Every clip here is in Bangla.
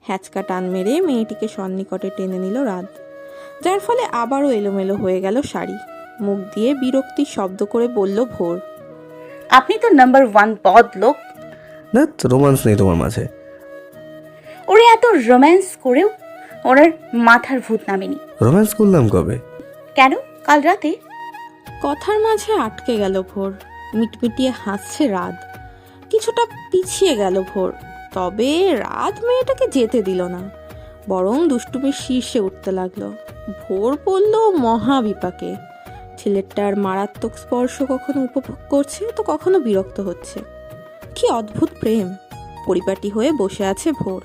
হ্যাচকা টান মেরে মেয়েটিকে সন্নিকটে টেনে নিল রাত যার ফলে আবারও এলোমেলো হয়ে গেল শাড়ি। মুখ দিয়ে বিরক্তির শব্দ করে বলল ভোর আপনি তো নাম্বার ওয়ান বদ লোক। না রোমান্স নেই তোমার মাঝে। ওরে এত রোম্যান্স করেও ওনার মাথার ভূত নামেনি। রোম্যান্স করলাম কবে? কেন? কাল রাতে? কথার মাঝে আটকে গেল ভোর মিটমিটিয়ে হাসছে রাত। কিছুটা পিছিয়ে গেল ভোর, তবে রাত মেয়েটাকে যেতে দিল না, বরং দুষ্টুমির শীর্ষে উঠতে লাগল। ভোর পড়ল মহাবিপাকে। ছেলেটার মারাত্মক স্পর্শ কখনো উপভোগ করছে, তো কখনো বিরক্ত হচ্ছে। কি অদ্ভুত প্রেম! পরিপাটি হয়ে বসে আছে ভোর।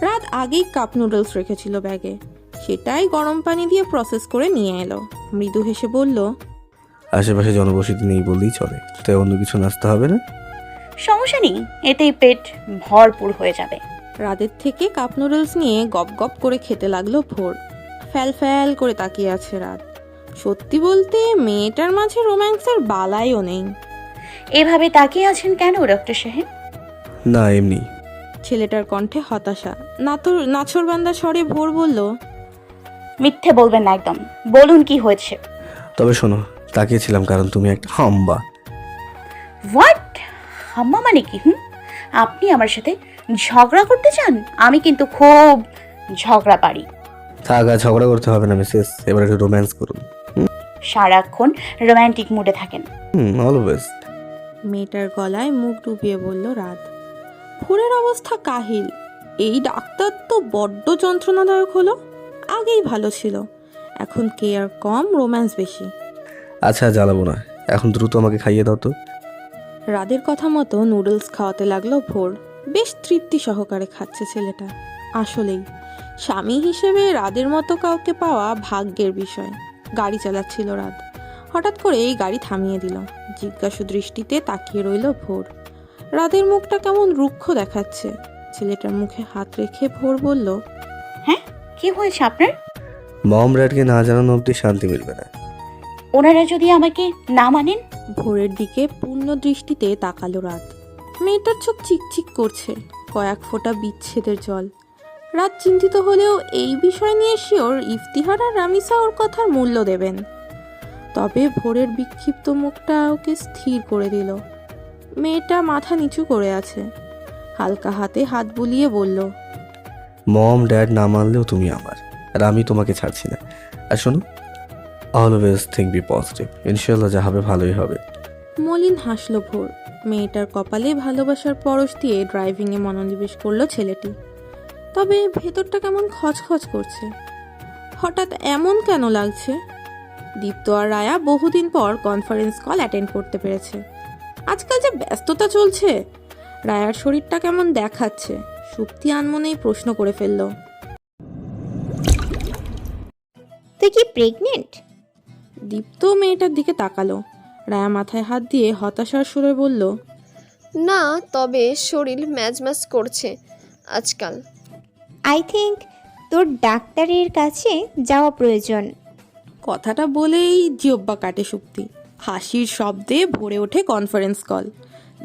রাত আগেই কাপ নুডলস রেখেছিল ব্যাগে। সেটাই গরম পানি দিয়ে প্রসেস করে নিয়ে এলো। মৃদু হেসে বলল, আশেপাশে জনবসতি নেই বললেই চলে। তাই অন্য কিছু নাচতে হবে না? সমস্যা নেই এতেই পেট ভরপুর হয়ে যাবে। রাতের থেকে কাপ নুডলস নিয়ে গপ গপ করে খেতে লাগল ভোর। ফ্যাল ফ্যাল করে তাকিয়ে আছে রাত। সত্যি বলতে মেয়েটার মাঝে রোম্যান্সের বালাইও নেই। এভাবে তাকিয়ে আছেন কেন ডক্টর সাহেব? না এমনি। ছেলেটার কণ্ঠে হতাশা। নাতর নাছরবান্দা স্বরে ভোর বলল মিথ্যে বলবেন না একদম বলুন কি হয়েছে। তবে শোনো তাকিয়েছিলাম কারণ তুমি একটা হাম্বা। হোয়াট হাম্মা মানে কি হুম? আপনি আমার সাথে ঝগড়া করতে চান? আমি কিন্তু খুব ঝগড়া পারি। থাক আর ঝগড়া করতে হবে না মিসেস। এবার একটু রোম্যান্স করুন। সারাক্ষণ রোম্যান্টিক মুডে থাকেন। হুম অলওয়েজ মেয়েটার গলায় মুখ ডুবিয়ে বলল রাত ভোরের অবস্থা কাহিল। এই ডাক্তার তো বড্ড যন্ত্রণাদায়ক হলো। আগেই ভালো ছিল। এখন কেয়ার কম রোম্যান্স বেশি। আচ্ছা জ্বালাবো না। এখন দ্রুত আমাকে খাইয়ে দাও তো। রাদের কথা মতো নুডলস খাওয়াতে লাগল ভোর। বেশ তৃপ্তি সহকারে খাচ্ছে ছেলেটা। আসলেই স্বামী হিসেবে রাদের মতো কাউকে পাওয়া ভাগ্যের বিষয়। গাড়ি চালাচ্ছিল রাত হঠাৎ করে এই গাড়ি থামিয়ে দিল। জিজ্ঞাসু দৃষ্টিতে তাকিয়ে রইল ভোর। রাদের মুখটা কেমন রুক্ষ দেখাচ্ছে। ছেলেটার মুখে হাত রেখে ভোর বলল হ্যাঁ কি হয়েছে আপনার? মম র্যাডকে না জানানো অব্দি শান্তি মিলবে না। ওনারা যদি আমাকে না মানেন? ভোরের দিকে পূর্ণ দৃষ্টিতে তাকালো রাত। মেয়েটার চোখ চিকচিক করছে কয়েক ফোঁটা বিচ্ছেদের জল। রাত চিন্তিত হলেও এই বিষয় নিয়ে শিওর ইফতিহার আর রামিসা ওর কথার মূল্য দেবেন। তবে ভোরের বিক্ষিপ্ত মুখটা ওকে স্থির করে দিল। মেয়েটা মাথা নিচু করে আছে হালকা হাতে হাত বুলিয়ে বলল মম ড্যাড না মানলেও তুমি আমার। আর আমি তোমাকে ছাড়ছি না। আর শোনো অলওয়েজ থিঙ্ক বি পজিটিভ ইনশাল্লাহ যা হবে ভালোই হবে। মলিন হাসলো ভোর। মেয়েটার কপালে ভালোবাসার পরশ দিয়ে ড্রাইভিংয়ে মনোনিবেশ করল ছেলেটি। তবে ভেতরটা কেমন খচখচ করছে। হঠাৎ এমন কেন লাগছে? দীপ্ত আর রায়া বহুদিন পর কনফারেন্স কল অ্যাটেন্ড করতে পেরেছে। আজকাল যে ব্যস্ততা চলছে রায়ার শরীরটা কেমন দেখাচ্ছে সুপ্তি আনমনেই প্রশ্ন করে ফেলল। তুই কি প্রেগনেন্ট দীপ্ত মেয়েটার দিকে তাকালো। রায়া মাথায় হাত দিয়ে হতাশার সুরে বলল না তবে শরীর ম্যাজ ম্যাজ করছে আজকাল। আই থিঙ্ক তোর ডাক্তারের কাছে যাওয়া প্রয়োজন। কথাটা বলেই জিব্বা কাটে সুক্তি হাসির শব্দে ভরে ওঠে কনফারেন্স কল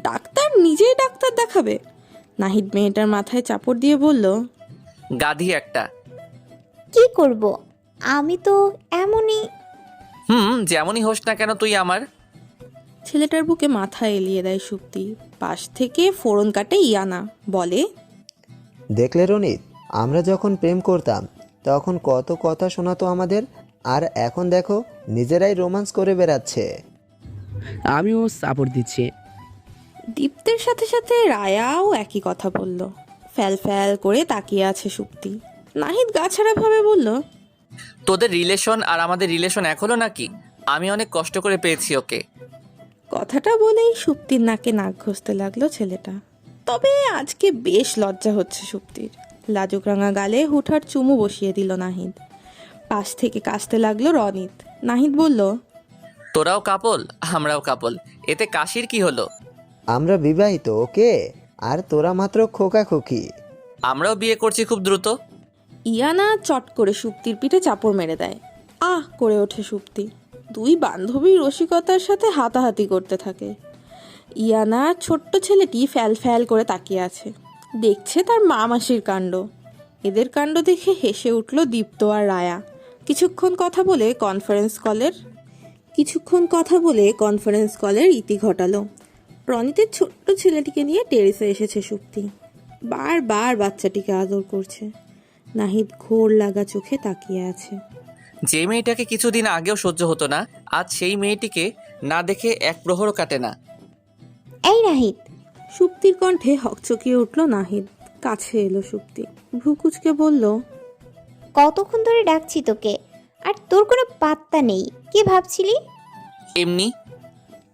ডাক্তার নিজেই ডাক্তার দেখাবে। নাহিদ মেয়েটার মাথায় চাপড় দিয়ে বলল গাধি একটা। কি করব? আমি তো এমনই হুম যেমনই হোস না কেন তুই আমার? ছেলেটার বুকে মাথা এলিয়ে দেয় সুক্তি পাশ থেকে ফোড়ন কাটে ইয়ানা বলে দেখলে রনিত আমরা যখন প্রেম করতাম তখন কত কথা শোনাতো আমাদের আর এখন দেখো নিজেরাই রোমান্স করে বেড়াচ্ছে। আমিও সাপোর্ট দিচ্ছি। দীপ্তের সাথে সাথে রায়াও একই কথা বলল। ফ্যাল ফ্যাল করে তাকিয়ে আছে সুক্তি নাহিদ গাছাড়া ভাবে বলল তোদের রিলেশন আর আমাদের রিলেশন এক হলো নাকি? আমি অনেক কষ্ট করে পেয়েছি ওকে। কথাটা বলেই সুপ্তির নাকে নাক ঘষতে লাগল ছেলেটা। তবে আজকে বেশ লজ্জা হচ্ছে সুপ্তির। লাজুক রাঙা গালে হুঠার চুমু বসিয়ে দিল নাহিদ। পাশ থেকে কাশতে লাগল রনিত। নাহিদ বলল তোরাও কাপল আমরাও কাপল। এতে কাশির কি হলো? আমরা বিবাহিত ওকে? আর তোরা মাত্র খোকা খোকি আমরাও বিয়ে করছি খুব দ্রুত। ইয়ানা চট করে সুপ্তির পিঠে চাপড় মেরে দেয়। আহ করে ওঠে সুপ্তি দুই বান্ধবী রসিকতার সাথে হাতাহাতি করতে থাকে। ইয়ানা ছোট্ট ছেলেটি ফ্যাল ফ্যাল করে তাকিয়ে আছে। দেখছে তার মা মাসির কাণ্ড। এদের কাণ্ড দেখে হেসে উঠল দীপ্ত আর রায়া। কিছুক্ষণ কথা বলে কনফারেন্স কলের কিছুক্ষণ কথা বলে কনফারেন্স কলের ইতি ঘটালো। রনিতের ছোট্ট ছেলেটিকে নিয়ে টেরেসে এসেছে সুপ্তি বারবার বাচ্চাটিকে আদর করছে। নাহিদ ঘোর লাগা চোখে তাকিয়ে আছে। যে মেয়েটাকে কিছুদিন আগেও সহ্য হতো না আজ সেই মেয়েটিকে না দেখে এক প্রহরও কাটে না। এই নাহিদ! সুপ্তির কণ্ঠে হকচকিয়ে উঠল নাহিদ। কাছে এলো সুপ্তি। ভ্রুকুচকে বলল কতক্ষণ ধরে ডাকছি তোকে? আর তোর কোনো পাত্তা নেই। কি ভাবছিলি? এমনি।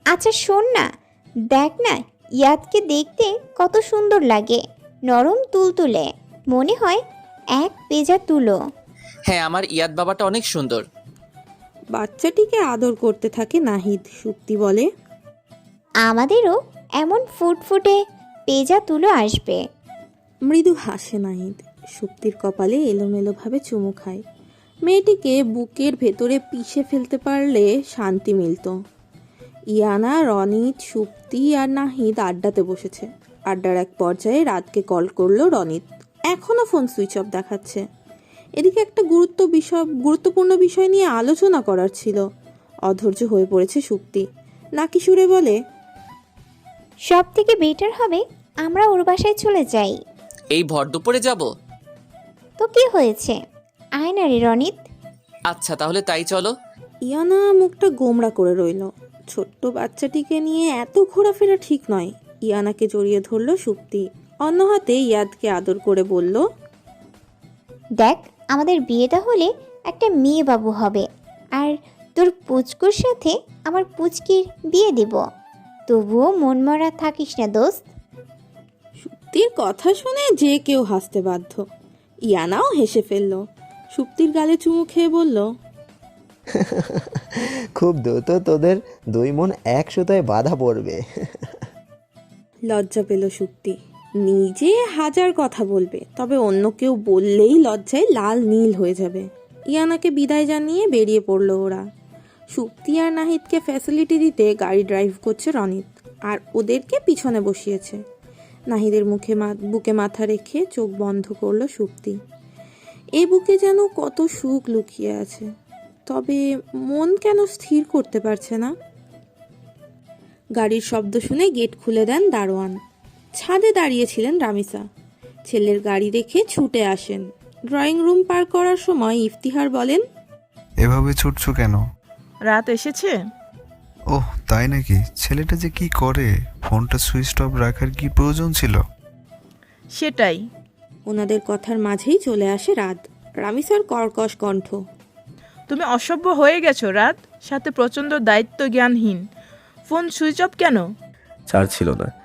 আচ্ছা শোন না। দেখ না ইয়াদকে দেখতে কত সুন্দর লাগে। নরম তুলতুলে। মনে হয় এক পেজা তুলো। হ্যাঁ আমার ইয়াদ বাবাটা অনেক সুন্দর। বাচ্চাটিকে আদর করতে থাকে নাহিদ সুপ্তি বলে। আমাদেরও এমন ফুটফুটে পেজা তুলো আসবে। মৃদু হাসে নাহিদ। সুপ্তির কপালে এলোমেলোভাবে চুমু খায়। মেয়েটিকে বুকের ভেতরে পিষে ফেলতে পারলে শান্তি মিলত। ইয়ানা রনিত সুপ্তি আর নাহিদ আড্ডাতে বসেছে। আড্ডার এক পর্যায়ে রাতকে কল করল রনিত। এখনও ফোন সুইচ অফ দেখাচ্ছে। এদিকে একটা গুরুত্ব বিষয় গুরুত্বপূর্ণ বিষয় নিয়ে আলোচনা করার ছিল। অধৈর্য হয়ে পড়েছে সুপ্তি নাকি সুরে বলে সব থেকে বেটার হবে আমরা ওর বাসায় চলে যাই। এই ভর দুপুরে যাব? তো কি হয়েছে? আয় না রনিত। আচ্ছা তাহলে তাই চলো। ইয়ানা মুখটা গোমড়া করে রইল। ছোট্ট বাচ্চাটিকে নিয়ে এত ঘোরাফেরা ঠিক নয়। ইয়ানাকে জড়িয়ে ধরল সুপ্তি অন্য হাতে ইয়াদকে আদর করে বলল দেখ আমাদের বিয়েটা হলে একটা মেয়ে বাবু হবে আর তোর পুচকুর সাথে আমার পুচকির বিয়ে দেব। তবুও মন মরা থাকিস না দোস্ত। সুপ্তির কথা শুনে যে কেউ হাসতে বাধ্য। ইয়ানাও হেসে ফেলল। সুপ্তির গালে চুমু খেয়ে বলল খুব দ্রুত তোদের দুই মন এক সুতায় বাধা পড়বে। লজ্জা পেল সুপ্তি। নিজে হাজার কথা বলবে, তবে অন্য কেউ বললেই লজ্জায় লাল নীল হয়ে যাবে। ইয়ানাকে বিদায় জানিয়ে বেরিয়ে পড়ল ওরা। সুপ্তি আর নাহিদকে ফ্যাসিলিটি দিতে গাড়ি ড্রাইভ করছে রনিত, আর ওদেরকে পিছনে বসিয়েছে। নাহিদের মুখে বুকে মাথা রেখে চোখ বন্ধ করল সুপ্তি। এ বুকে যেন কত সুখ লুকিয়ে আছে, তবে মন কেন স্থির করতে পারছে না? গাড়ির শব্দ শুনে গেট খুলে দেন দারোয়ান। ছাদে দাঁড়িয়েছিলেন রামিসা। ছেলের গাড়ি দেখে ছুটে আসেন। ড্রয়িং রুম পার করার সময় ইফতিহার বলেন এভাবে ছুটছো কেন? রাত এসেছে। ওহ তাই নাকি? ছেলেটা যে কি করে? ফোনটা সুইচ অফ রাখার কি প্রয়োজন ছিল? সেটাই। ওনাদের কথার মাঝেই চলে আসে রাত। রামিসার কর্কশ কণ্ঠ তুমি অসভ্য হয়ে গেছো রাত। সাথে প্রচণ্ড দায়িত্ব জ্ঞানহীন ফোন সুইচ অফ কেন? চার ছিল না।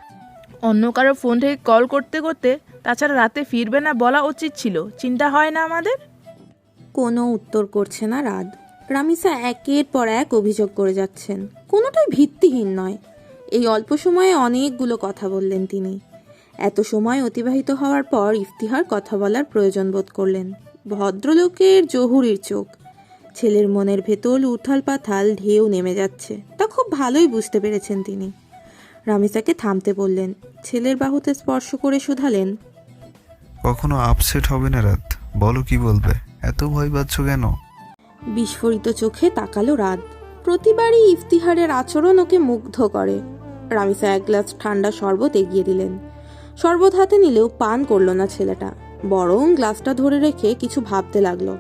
অন্য কারও ফোন থেকে কল করতে করতে তাছাড়া রাতে ফিরবে না বলা উচিত ছিল। চিন্তা হয় না আমাদের? কোনো উত্তর করছে না রাত। রামিসা একের পর এক অভিযোগ করে যাচ্ছেন। কোনোটাই ভিত্তিহীন নয়। এই অল্প সময়ে অনেকগুলো কথা বললেন তিনি। এত সময় অতিবাহিত হওয়ার পর ইফতিহার কথা বলার প্রয়োজন বোধ করলেন। ভদ্রলোকের জহুরির চোখ। ছেলের মনের ভেতর উথাল পাথাল ঢেউ নেমে যাচ্ছে। তা খুব ভালোই বুঝতে পেরেছেন তিনি। রামিসাকে থামতে বললেন। ছেলের বাহুতে স্পর্শ করে শুধালেন। কখনো আপসেট হবে না রাত। বলো কি বলবে? এত ভয় পাচ্ছ কেন? বিস্ফোরিত চোখে তাকালো রাত। প্রতিবারই ইফতিহারের আচরণ ওকে মুগ্ধ করে। রামিসা এক গ্লাস ঠান্ডা শরবত এগিয়ে দিলেন। শরবত হাতে নিলেও পান করল না ছেলেটা। বরং গ্লাসটা ধরে রেখে কিছু ভাবতে লাগল।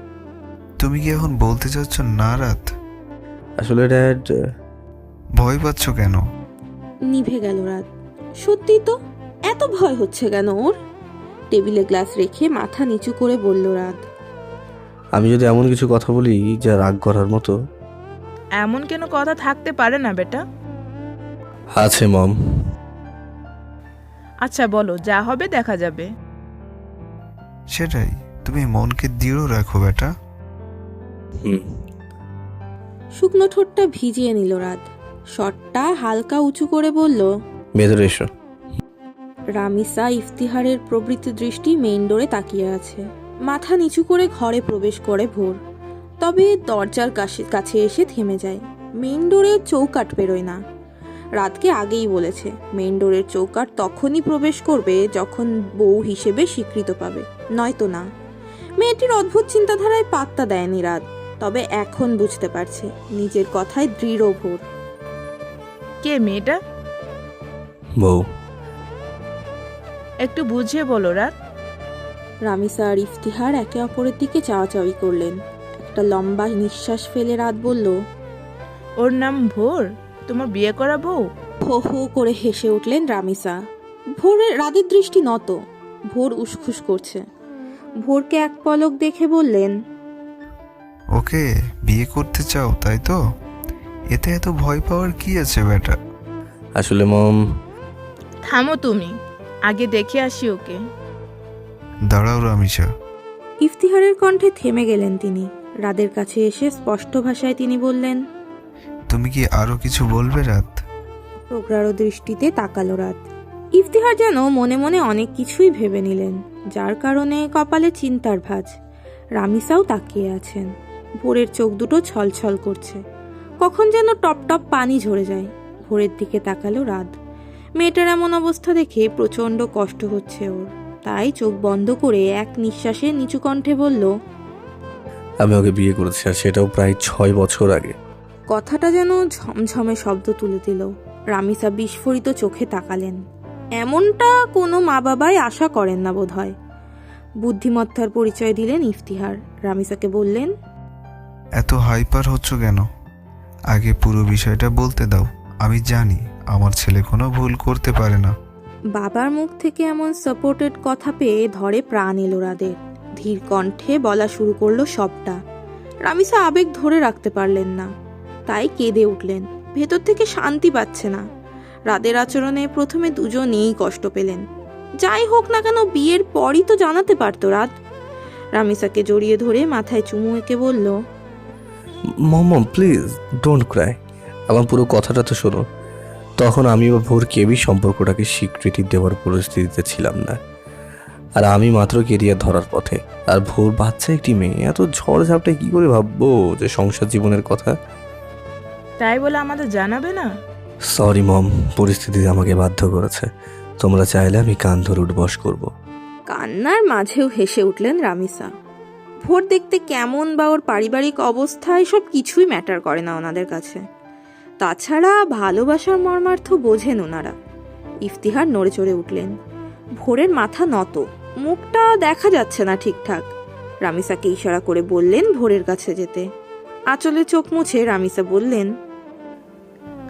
তুমি কি এখন বলতে চাচ্ছ না রাত? আসলে ড্যাড ভয় পাচ্ছ কেন? নিভে গেল রাত। সত্যি তো এত ভয় হচ্ছে কেন ওর? টেবিলে গ্লাস রেখে মাথা নিচু করে বলল রাত। আমি যদি এমন কিছু কথা বলি যা রাগ করার মতো? এমন কেন কথা থাকতে পারে না বেটা? আছে মম। আচ্ছা বলো যা হবে দেখা যাবে। সেটাই তুমি মনকে দৃঢ় রাখো বেটা। হুম। শুকনো ঠোঁটটা ভিজিয়ে নিল রাত। শটটা হালকা উঁচু করে বলল ভেতরে এসো। রামিসা ইফতিহারের প্রবৃত্তি দৃষ্টি মেইন ডোরে তাকিয়ে আছে। মাথা নিচু করে ঘরে প্রবেশ করে ভোর। তবে দরজার কাছে কাছে এসে থেমে যায়। মেইন ডোরে চৌকাট বেরোয় না। রাতকে আগেই বলেছে মেইন ডোরের চৌকার তখনই প্রবেশ করবে যখন বউ হিসেবে স্বীকৃত পাবে। নয়তো না। মেয়েটির অদ্ভুত চিন্তাধারায় পাত্তা দেয়নি রাত। তবে এখন বুঝতে পারছে নিজের কথায় দৃঢ় ভোর। কে মেয়েটা? বউ। একটু বুঝিয়ে বলো রাত। রামিসা আর ইফতিহার একে অপরের দিকে চাওয়াচাওয়ি করলেন। একটা লম্বা নিঃশ্বাস ফেলে রাত বলল ওর নাম ভোর? তোমার বিয়ে করা বউ? হো হো করে হেসে উঠলেন রামিসা ভোরের রাদের দৃষ্টি নত। ভোর উসখুস করছে। ভোরকে এক পলক দেখে বললেন ওকে বিয়ে করতে চাও তাই তো? এতে এত ভয় পাওয়ার কি আছে বেটা আসলে মম। থামো তুমি আগে দেখে আসি ওকে। দাঁড়াও রামিসা ইফতিহারের কণ্ঠে থেমে গেলেন তিনি। রাদের কাছে এসে স্পষ্ট ভাষায় তিনি বললেন তুমি কি আরও কিছু বলবে রাত? প্রগাঢ় দৃষ্টিতে তাকালো রাত। ইফতিহার যেন মনে মনে অনেক কিছুই ভেবে নিলেন যার কারণে কপালে চিন্তার ভাঁজ। রামিসাও তাকিয়ে আছেন। ভোরের চোখ দুটো ছলছল করছে। কখন যেন টপ টপ পানি ঝরে যায়। ভোরের দিকে তাকালো রাত। মেয়েটার এমন অবস্থা দেখে প্রচণ্ড কষ্ট হচ্ছে ওর। তাই চোখ বন্ধ করে এক নিঃশ্বাসে নিচু কণ্ঠে বলল আমি ওকে বিয়ে করেছি আর সেটাও প্রায় ছয় বছর আগে। কথাটা যেন ঝমঝমে শব্দ তুলে দিল। রামিসা বিস্ফোরিত চোখে তাকালেন। এমনটা কোনো মা বাবাই আশা করেন না বোধ হয় বুদ্ধিমত্তার পরিচয় দিলেন ইফতিহার। রামিসাকে বললেন এত হাইপার হচ্ছ কেন? আগে পুরো বিষয়টা বলতে দাও। আমি জানি আমার ছেলে কোনো ভুল করতে পারে না। বাবার মুখ থেকে এমন সাপোর্টেড কথা পেয়ে ধরে প্রাণ এলো রাদের। ধীর কণ্ঠে বলা শুরু করল সবটা। রামিসা আবেগ ধরে রাখতে পারলেন না। তাই কেঁদে উঠলেন। ভেতর থেকে শান্তি পাচ্ছে না। রাদের আচরণে প্রথমে দুজনেই কষ্ট পেলেন। যাই হোক না কেন, বিয়ের পরই তো জানাতে পারতো রাত। রামিসাকে জড়িয়ে ধরে মাথায় চুমু এঁকে বলল মম প্লিজ ডোন্ট ক্রাই আমার পুরো কথাটা তো শোনো। তখন আমি বা ভোর কেবি সম্পর্কটাকে স্বীকৃতি দেওয়ার পরিস্থিতিতে ছিলাম না। আর আমি মাত্র কেরিয়ার ধরার পথে। আর ভোর বাচ্চা একটি মেয়ে এত ঝড় ঝাপটায় কি করে ভাববো যে সংসার জীবনের কথা? তাই বলে আমাদের জানাবে না? সরি মম পরিস্থিতি আমাকে বাধ্য করেছে। তোমরা চাইলে আমি কান ধরে উঠবস করব। কান্নার মাঝেও হেসে উঠলেন রামিসা। ভোর দেখতে কেমন বা ওর পারিবারিক অবস্থা এসব কিছুই ম্যাটার করে না ওনাদের কাছে। তাছাড়া ভালোবাসার মর্মার্থ বোঝেন ওনারা। ইফতিহার নড়ে চড়ে উঠলেন। ভোরের মাথা নত মুখটা দেখা যাচ্ছে না ঠিকঠাক। রামিসাকে ইশারা করে বললেন ভোরের কাছে যেতে। আঁচলে চোখ মুছে রামিসা বললেন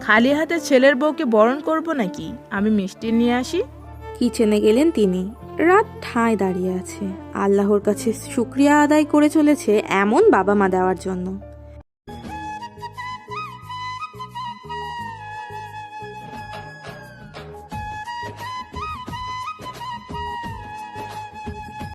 খালি হাতে ছেলের বউকে বরণ করব নাকি? আমি মিষ্টি নিয়ে আসি। কিচেনে গেলেন তিনি। রাত ঠায় দাঁড়িয়ে আছে। আল্লাহর কাছে শুক্রিয়া আদায় করে চলেছে এমন বাবা মা দেওয়ার জন্য।